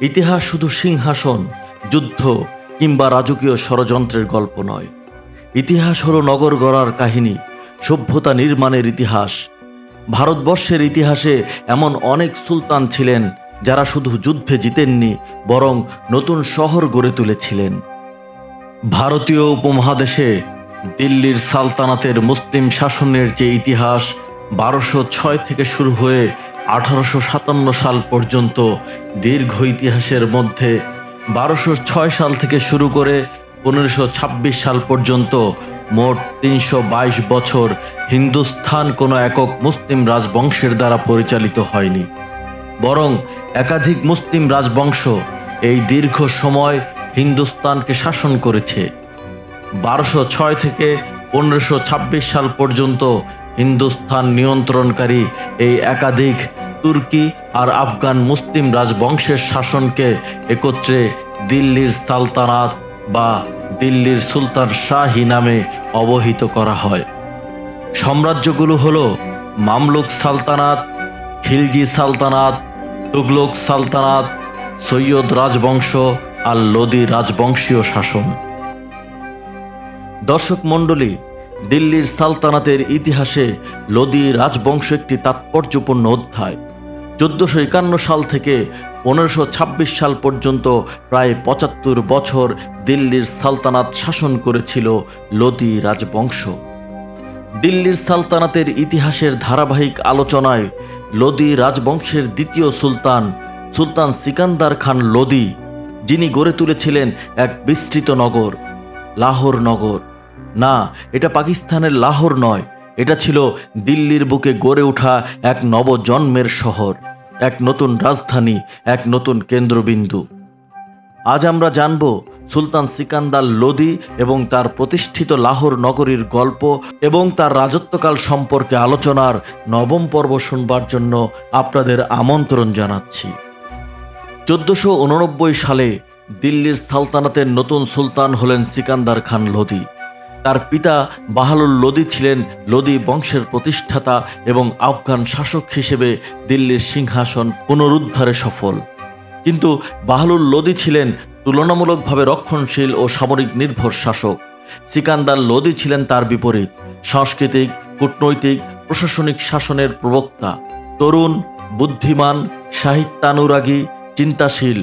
ইতিহাস শুধু সিংহাসন, যুদ্ধ কিংবা রাজকীয় ষড়যন্ত্রের গল্প নয়। ইতিহাস হলো নগর গড়ার কাহিনী, সভ্যতা নির্মাণের ইতিহাস। ভারতবর্ষের ইতিহাসে এমন অনেক সুলতান ছিলেন যারা শুধু যুদ্ধে জিতেননি, বরং নতুন শহর গড়ে তুলেছিলেন। ভারতীয় উপমহাদেশে দিল্লির সালতানাতের মুসলিম শাসনের যে ইতিহাস বারোশো ছয় থেকে শুরু হয়ে আঠারোশো সাতান্ন সাল পর্যন্ত দীর্ঘ ইতিহাসের মধ্যে বারোশো ছয় সাল থেকে শুরু করে পনেরোশো ছাব্বিশ সাল পর্যন্ত মোট তিনশো বাইশ বছর হিন্দুস্থান কোনো একক মুসলিম রাজবংশের দ্বারা পরিচালিত হয়নি। বরং একাধিক মুসলিম রাজবংশ এই দীর্ঘ সময় হিন্দুস্তানকে শাসন করেছে। বারোশো ছয় থেকে পনেরোশো ছাব্বিশ সাল পর্যন্ত হিন্দুস্তান নিয়ন্ত্রণকারী এই একাধিক তুর্কি আর আফগান মুসলিম রাজবংশের শাসনকে একত্রে দিল্লির সালতানাত বা দিল্লির সুলতান শাহী নামে অবহিত করা হয়। সাম্রাজ্যগুলো হলো মামলুক সালতানাত, খিলজি সালতানাত, তুগলক সালতানাত, সৈয়দ রাজবংশ আর লোদি রাজবংশীয় শাসন। দর্শক মণ্ডলী দিল্লির সালতানাতের ইতিহাসে লোদি রাজবংশ একটি তাৎপর্যপূর্ণ অধ্যায়। চোদ্দশো একান্ন সাল থেকে পনেরোশো ছাব্বিশ সাল পর্যন্ত প্রায় পঁচাত্তর বছর দিল্লির সালতানাত শাসন করেছিল লোদি রাজবংশ। দিল্লির সালতানাতের ইতিহাসের ধারাবাহিক আলোচনায় লোদি রাজবংশের দ্বিতীয় সুলতান সুলতান সিকান্দার খান লোদি, যিনি গড়ে তুলেছিলেন এক বিস্তৃত নগর, লাহোর নগর। না, এটা পাকিস্তানের লাহোর নয়। এটা ছিল দিল্লির বুকে গড়ে ওঠা এক নবজন্মের শহর, এক নতুন রাজধানী, এক নতুন কেন্দ্রবিন্দু। আজ আমরা জানব সুলতান সিকান্দার লোদি এবং তার প্রতিষ্ঠিত লাহোর নগরীর গল্প এবং তার রাজত্বকাল সম্পর্কে আলোচনার নবম পর্ব শুনবার জন্য আপনাদের আমন্ত্রণ জানাচ্ছি। চোদ্দশো সালে দিল্লির সালতানাতের নতুন সুলতান হলেন সিকান্দার খান লোদি। তার পিতা বাহালুল লোদি ছিলেন লোদি বংশের প্রতিষ্ঠাতা এবং আফগান শাসক হিসেবে দিল্লির সিংহাসন পুনরুদ্ধারে সফল। কিন্তু বাহলুল লোদি ছিলেন তুলনামূলকভাবে রক্ষণশীল ও সামরিক নির্ভর শাসক। সিকান্দার লোদি ছিলেন তার বিপরীত, সাংস্কৃতিক, কূটনৈতিক, প্রশাসনিক শাসনের প্রবক্তা, তরুণ, বুদ্ধিমান, সাহিত্যানুরাগী, চিন্তাশীল।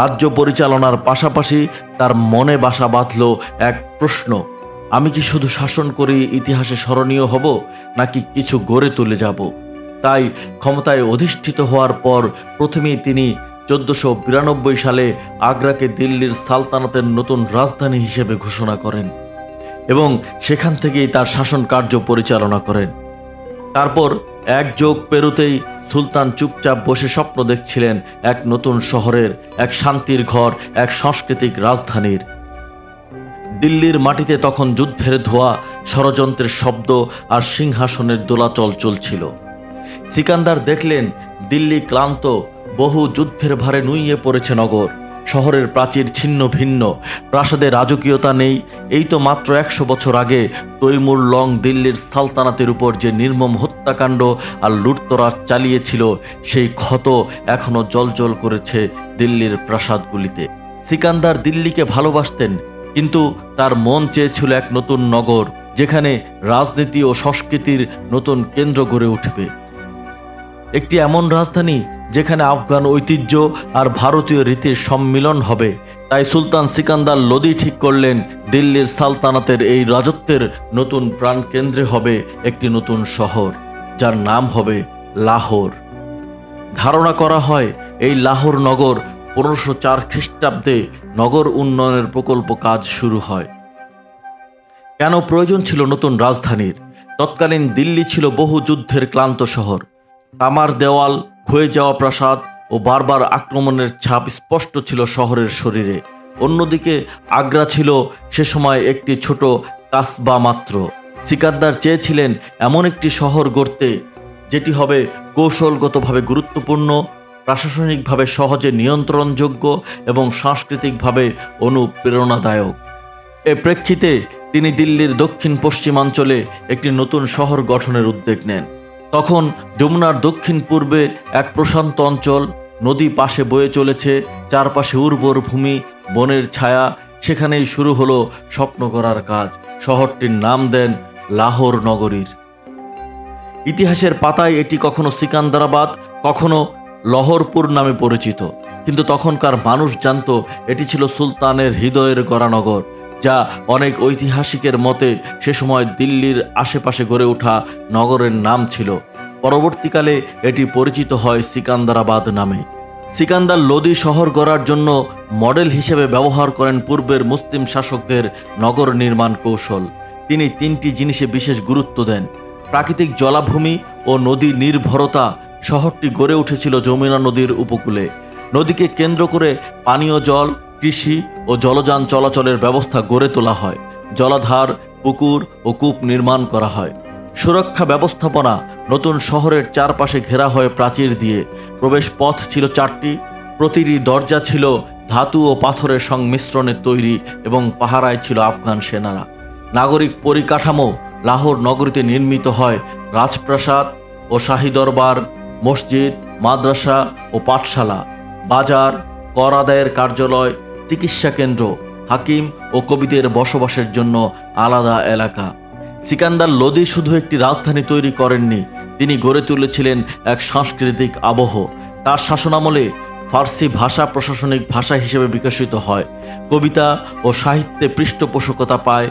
রাজ্য পরিচালনার পাশাপাশি তার মনে বাসা বাঁধল এক প্রশ্ন আমি কি শুধু শাসন করে, ইতিহাসে স্মরণীয় হব, নাকি কিছু গড়ে তুলে যাব? তাই ক্ষমতায় অধিষ্ঠিত হওয়ার পর প্রথমেই তিনি চোদ্দশো বিরানব্বই সালে আগ্রাকে দিল্লির সালতানাতের নতুন রাজধানী হিসেবে ঘোষণা করেন এবং সেখান থেকেই তার শাসন কার্য পরিচালনা করেন। তারপর এক যোগ পেরুতেই সুলতান চুপচাপ বসে স্বপ্ন দেখছিলেন এক নতুন শহরের, এক শান্তির ঘর, এক সাংস্কৃতিক রাজধানীর। দিল্লির মাটিতে তখন যুদ্ধের ধোয়া, ষড়যন্ত্রের শব্দ আর সিংহাসনের দোলাচল চলছিল। সিকান্দার দেখলেন, দিল্লি ক্লান্ত, বহু যুদ্ধের ভারে নুইয়ে পড়েছে নগর। শহরের প্রাচীর ছিন্ন ভিন্ন, প্রাসাদে রাজকীয়তা নেই। এই তো মাত্র একশো বছর আগে তৈমুর লং দিল্লির সালতানাতের উপর যে নির্মম হত্যাকাণ্ড আর লুটতরাজ চালিয়েছিল, সেই ক্ষত এখনও জলজল করেছে দিল্লির প্রাসাদগুলিতে। সিকান্দার দিল্লিকে ভালোবাসতেন কিন্তু তার মন চেয়েছিল এক নতুন নগর, যেখানে রাজনীতি ও সংস্কৃতির নতুন কেন্দ্র গড়ে উঠবে। একটি এমন রাজধানী, যেখানে আফগান ঐতিহ্য আর ভারতীয় রীতির সম্মিলন হবে। তাই সুলতান সিকান্দার লোদি ঠিক করলেন, দিল্লির সালতানাতের এই রাজত্বের নতুন প্রাণকেন্দ্রে হবে একটি নতুন শহর, যার নাম হবে লাহোর। ধারণা করা হয়, এই লাহোর নগর পনেরোশো চার খ্রিস্টাব্দে নগর উন্নয়নের প্রকল্প কাজ শুরু হয়। কেন প্রয়োজন ছিল নতুন রাজধানীর? তৎকালীন দিল্লি ছিল বহু যুদ্ধের ক্লান্ত শহর। তামার দেওয়াল, ক্ষয়ে যাওয়া প্রাসাদ ও বারবার আক্রমণের ছাপ স্পষ্ট ছিল শহরের শরীরে। অন্যদিকে আগ্রা ছিল সে সময় একটি ছোট কাসবা মাত্র। সিকান্দার চেয়েছিলেন এমন একটি শহর গড়তে, যেটি হবে কৌশলগতভাবে গুরুত্বপূর্ণ প্রশাসনিকভাবে সহজে নিয়ন্ত্রণযোগ্য এবং সাংস্কৃতিকভাবে অনুপ্রেরণাদায়ক। এ প্রেক্ষিতে তিনি দিল্লির দক্ষিণ পশ্চিমাঞ্চলে একটি নতুন শহর গঠনের উদ্যোগ নেন। তখন যমুনার দক্ষিণ পূর্বে এক প্রশান্ত অঞ্চল, নদী পাশে বয়ে চলেছে, চারপাশে উর্বর ভূমি, বনের ছায়া, সেখানেই শুরু হলো স্বপ্ন করার কাজ। শহরটির নাম দেন লাহোর নগরীর। ইতিহাসের পাতায় এটি কখনো সিকান্দারাবাদ, কখনো লহরপুর নামে পরিচিত। কিন্তু তখনকার মানুষ জানত, এটি ছিল সুলতানের হৃদয়ের গড়ানগর, যা অনেক ঐতিহাসিকের মতে সে সময় দিল্লির আশেপাশে গড়ে ওঠা নগরের নাম ছিল। পরবর্তীকালে এটি পরিচিত হয় সিকান্দারাবাদ নামে। সিকান্দার লোদি শহর গড়ার জন্য মডেল হিসেবে ব্যবহার করেন পূর্বের মুসলিম শাসকদের নগর নির্মাণ কৌশল। তিনি তিনটি জিনিসে বিশেষ গুরুত্ব দেন, প্রাকৃতিক জলাভূমি ও নদী নির্ভরতা শহরটি গড়ে উঠেছিল যমুনা নদীর উপকূলে। নদীকে কেন্দ্র করে পানীয় জল, কৃষি ও জলযান চলাচলের ব্যবস্থা গড়ে তোলা হয়। জলাধার, পুকুর ও কূপ নির্মাণ করা হয়। সুরক্ষা ব্যবস্থাপনা নতুন শহরের চারপাশে ঘেরা হয় প্রাচীর দিয়ে প্রবেশ পথ ছিল চারটি। প্রতিটি দরজা ছিল ধাতু ও পাথরের সংমিশ্রণে তৈরি এবং পাহারায় ছিল আফগান সেনারা। নাগরিক পরিকাঠামো লাহোর নগরীতে নির্মিত হয় রাজপ্রাসাদ ও শাহী দরবার। মসজিদ, মাদ্রাসা ও পাঠশালা, বাজার, কর আদায়ের কার্যালয়, চিকিৎসা কেন্দ্র, হাকিম ও কবিদের বসবাসের জন্য আলাদা এলাকা। সিকান্দার লোদি শুধু একটি রাজধানী তৈরি করেননি, তিনি গড়ে তুলেছিলেন এক সাংস্কৃতিক আবহ। তার শাসনামলে ফার্সি ভাষা প্রশাসনিক ভাষা হিসেবে বিকশিত হয়। কবিতা ও সাহিত্যে পৃষ্ঠপোষকতা পায়।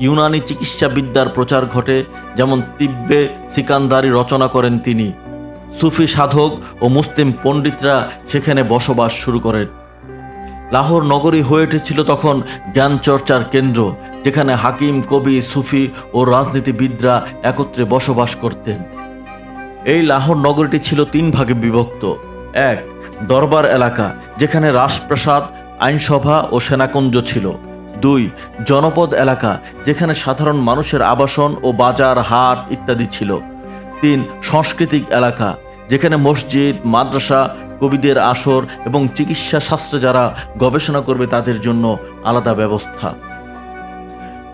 ইউনানি চিকিৎসাবিদ্যার প্রচার ঘটে, যেমন তিব্বে সিকান্দারি রচনা করেন তিনি। সুফি সাধক ও মুসলিম পণ্ডিতরা সেখানে বসবাস শুরু করেন। লাহোর নগরী হয়ে উঠেছিল তখন জ্ঞান চর্চার কেন্দ্র, যেখানে হাকিম, কবি, সুফি ও রাজনীতিবিদরা একত্রে বসবাস করতেন। এই লাহোর নগরীটি ছিল তিন ভাগে বিভক্ত। এক, দরবার এলাকা, যেখানে রাজপ্রাসাদ, আইনসভা ও সেনাকুঞ্জ ছিল। দুই, জনপদ এলাকা, যেখানে সাধারণ মানুষের আবাসন ও বাজার, হাট ইত্যাদি ছিল। তিন, সাংস্কৃতিক এলাকা যেখানে মসজিদ, মাদ্রাসা, কবিদের আসর এবং চিকিৎসা শাস্ত্রে যারা গবেষণা করবে তাদের জন্য আলাদা ব্যবস্থা।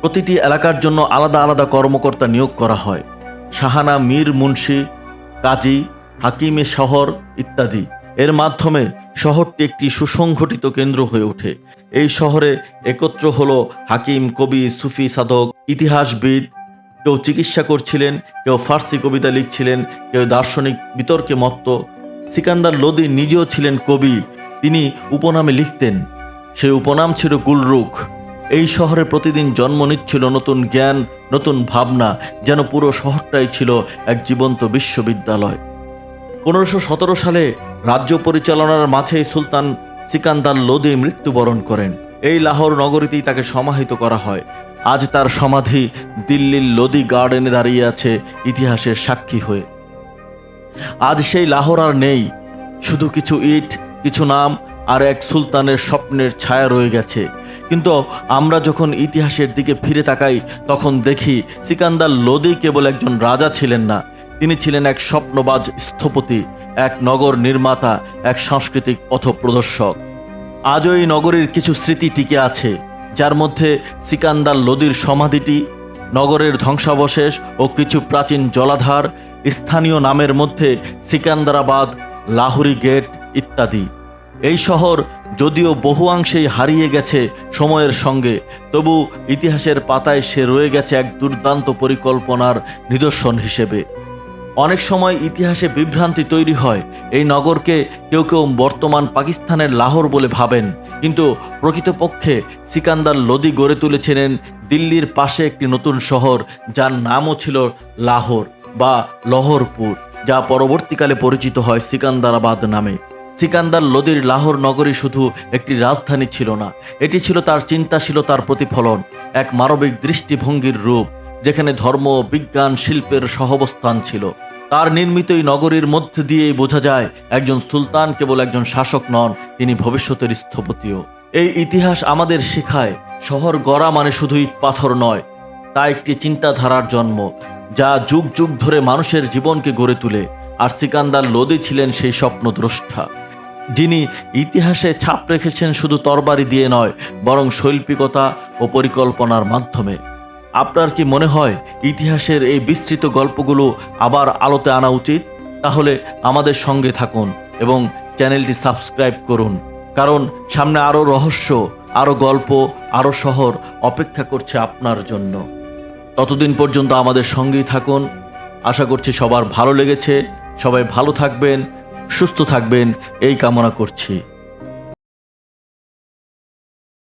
প্রতিটি এলাকার জন্য আলাদা আলাদা কর্মকর্তা নিয়োগ করা হয়। শাহানা, মীর, মুন্সি, কাজী, হাকিমে শহর ইত্যাদি। এর মাধ্যমে শহরটি একটি সুসংগঠিত কেন্দ্র হয়ে ওঠে। এই শহরে একত্র হলো হাকিম, কবি, সুফি, সাধক, ইতিহাসবিদ কেউ চিকিৎসা করছিলেন, কেউ ফার্সি কবিতা লিখছিলেন, কেউ দার্শনিক বিতর্কে মত্ত। সিকান্দার লোদি নিজেও ছিলেন কবি, তিনি উপনামে লিখতেন সেই উপনাম ছিল গুলরুখ। এই শহরে প্রতিদিন জন্ম নিচ্ছিল নতুন জ্ঞান, নতুন ভাবনা, যেন পুরো শহরটাই ছিল এক জীবন্ত বিশ্ববিদ্যালয়। পনেরোশো সতেরো সালে রাজ্য পরিচালনার মাঝেই সুলতান সিকান্দার লোদি মৃত্যুবরণ করেন। এই লাহোর নগরীতেই তাকে সমাহিত করা হয়। আজ তার সমাধি দিল্লির লোদি গার্ডেনে দাঁড়িয়ে আছে ইতিহাসের সাক্ষী হয়ে। আজ সেই লাহোর আর নেই, শুধু কিছু ইট, কিছু নাম আর এক সুলতানের স্বপ্নের ছায়া রয়ে গেছে। কিন্তু আমরা যখন ইতিহাসের দিকে ফিরে তাকাই, তখন দেখি সিকান্দার লোদি কেবল একজন রাজা ছিলেন না, তিনি ছিলেন এক স্বপ্নবাজ স্থপতি, এক নগর নির্মাতা, এক সাংস্কৃতিক পথপ্রদর্শক। আজও এই নগরীর কিছু স্মৃতি টিকে আছে। যার মধ্যে সিকান্দার লোদির সমাধিটি, নগরের ধ্বংসাবশেষ ও কিছু প্রাচীন জলাধার, স্থানীয় নামের মধ্যে সিকান্দারাবাদ, লাহুরি গেট ইত্যাদি। এই শহর যদিও বহুয়াংশেই হারিয়ে গেছে সময়ের সঙ্গে, তবু ইতিহাসের পাতায় সে রয়ে গেছে এক দুর্দান্ত পরিকল্পনার নিদর্শন হিসেবে। অনেক সময় ইতিহাসে বিভ্রান্তি তৈরি হয়। এই নগরকে কেউ কেউ বর্তমান পাকিস্তানের লাহোর বলে ভাবেন। কিন্তু প্রকৃতপক্ষে সিকান্দার লোদি গড়ে তুলেছিলেন দিল্লির পাশে একটি নতুন শহর, যার নামও ছিল লাহোর বা লহরপুর, যা পরবর্তীকালে পরিচিত হয় সিকান্দারাবাদ নামে। সিকান্দার লোদির লাহোর নগরী শুধু একটি রাজধানী ছিল না, এটি ছিল তার চিন্তাশীলতার প্রতিফলন, এক মানবিক দৃষ্টিভঙ্গির রূপ। যেখানে ধর্ম, বিজ্ঞান, শিল্পের সহবস্থান ছিল। তার নির্মিত এই নগরীর মধ্যে দিয়েই বোঝা যায়, একজন সুলতান কেবল একজন শাসক নন, তিনি ভবিষ্যতের স্থপতিও। এই ইতিহাস আমাদের শেখায়, শহর গড়া মানে শুধুই পাথর নয়, তা একটি চিন্তাধারার জন্ম, যা যুগ যুগ ধরে মানুষের জীবনকে গড়ে তুলে। আর সিকান্দার লোদি ছিলেন সেই স্বপ্ন স্বপ্নদ্রষ্টা, যিনি ইতিহাসে ছাপ রেখেছেন শুধু তরবারি দিয়ে নয়, বরং শৈল্পিকতা ও পরিকল্পনার মাধ্যমে। আপনার কি মনে হয় ইতিহাসের এই বিস্তৃত গল্পগুলো আবার আলোতে আনা উচিত? তাহলে আমাদের সঙ্গে থাকুন এবং চ্যানেলটি সাবস্ক্রাইব করুন। কারণ সামনে আরও রহস্য আরও গল্প আরও শহর অপেক্ষা করছে আপনার জন্য। ততদিন পর্যন্ত আমাদের সঙ্গেই থাকুন। আশা করছি সবার ভালো লেগেছে। সবাই ভালো থাকবেন, সুস্থ থাকবেন, এই কামনা করছি।